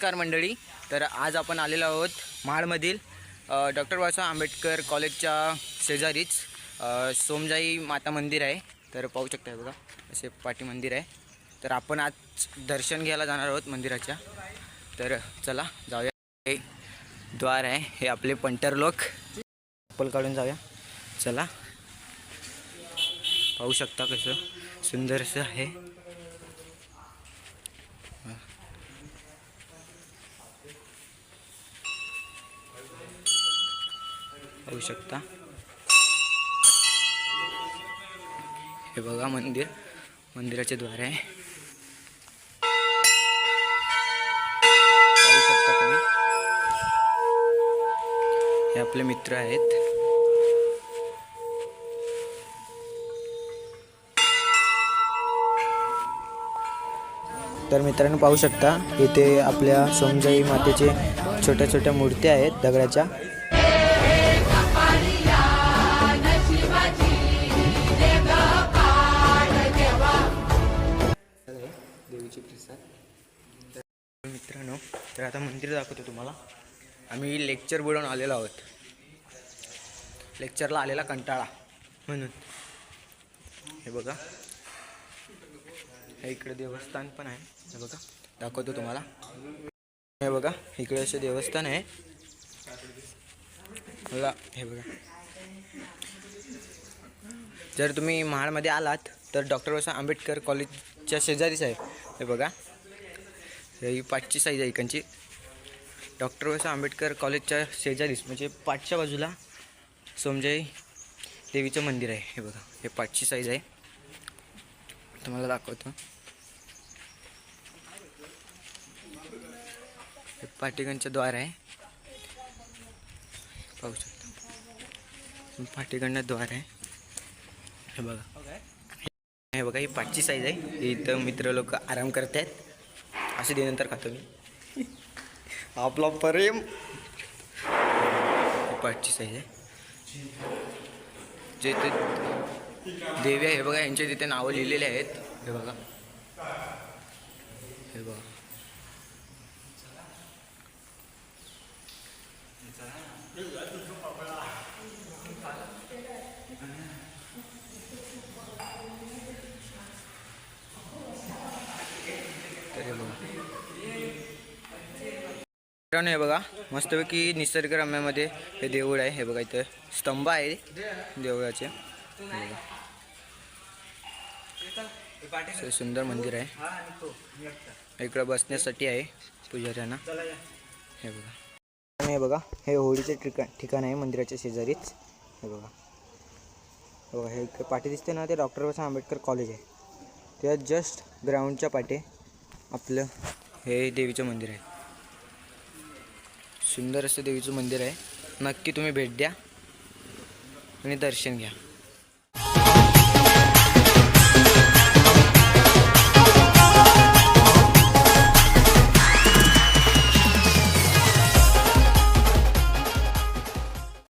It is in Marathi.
नमस्कार मंडळी. तर आज आपण आलेलो आहोत महाडमधील डॉक्टर बाबासाहेब आंबेडकर कॉलेजच्या शेजारीच सोमजाई माता मंदिर आहे. तर पाहू शकता बघा असे पाटी मंदिर आहे. तर आपण आज दर्शन घ्यायला जाणार आहोत मंदिराच्या. तर चला जाऊया. हे द्वार आहे हे आपले पंटर लोक चप्पल काढून जाऊया. चला. पाहू शकता कसं सुंदरसं आहे. पाहू शकता. हे बघा मंदिर. मंदिराचे द्वार आहे. पाहू शकता तुम्ही. हे आपले मित्र आहेत. तर मित्रांनो पाहू शकता इथे आपल्या सोमजाई मातेचे छोट्या छोट्या मूर्त्या आहेत दगडाच्या. मित्रांनो तर आता मंदिर दाखवतो तुम्हाला. आम्ही लेक्चर बुडवून आलेलो आहोत. लेक्चरला आलेला कंटाळा म्हणून. हे बघा. हे इकडे देवस्थान पण आहे. हे बघा. दाखवतो तुम्हाला. हे बघा. इकडे असे देवस्थान आहे. हे बघा. जर तुम्ही महाडमध्ये आलात तर डॉक्टर बाबासाहेब आंबेडकर कॉलेजच्या शेजारीच आहे. हे बघा. ही पाचची साईज आहे इकडची. डॉक्टर बाबासाहेब आंबेडकर कॉलेजच्या शेजारीच म्हणजे पाचच्या बाजूला सोमजाई देवीचं मंदिर आहे. हे बघा हे पाचची साईज आहे. तुम्हाला दाखवतो. हे पाठीगणचं द्वार आहे. पाहू शकता. पाठीगणनं द्वार आहे. हे बघा. हे बघा ही पाचची साईज आहे. इथं मित्र लोक आराम करत आहेत असे नंतर खातो मी. आपला प्रेम. ही पाचची साईज आहे. जे ते देवी आहे हे बघा यांच्या तिथे नावं लिहिलेले आहेत. हे बघा. हे बघा तर हे बघा मित्रांनो हे बघा मस्तपैकी निसर्गरम्यामध्ये हे देऊळ आहे. हे बघा इथं स्तंभ आहे देवळाचे बघा. सुंदर मंदिर आहे. इकडं बसण्यासाठी आहे पुजाऱ्यांना. हे बघा. हे बघा हे होळीचे ठिकाण ठिकाण आहे मंदिराच्या शेजारीच. हे बघा. बघा हे इकडे पाठी दिसते ना ते डॉक्टर बाबासाहेब आंबेडकर कॉलेज आहे. त्या जस्ट ग्राउंडच्या पाठी आपलं हे देवीचं मंदिर आहे. सुंदर असं देवीचं मंदिर आहे. नक्की तुम्ही भेट द्या आणि दर्शन घ्या.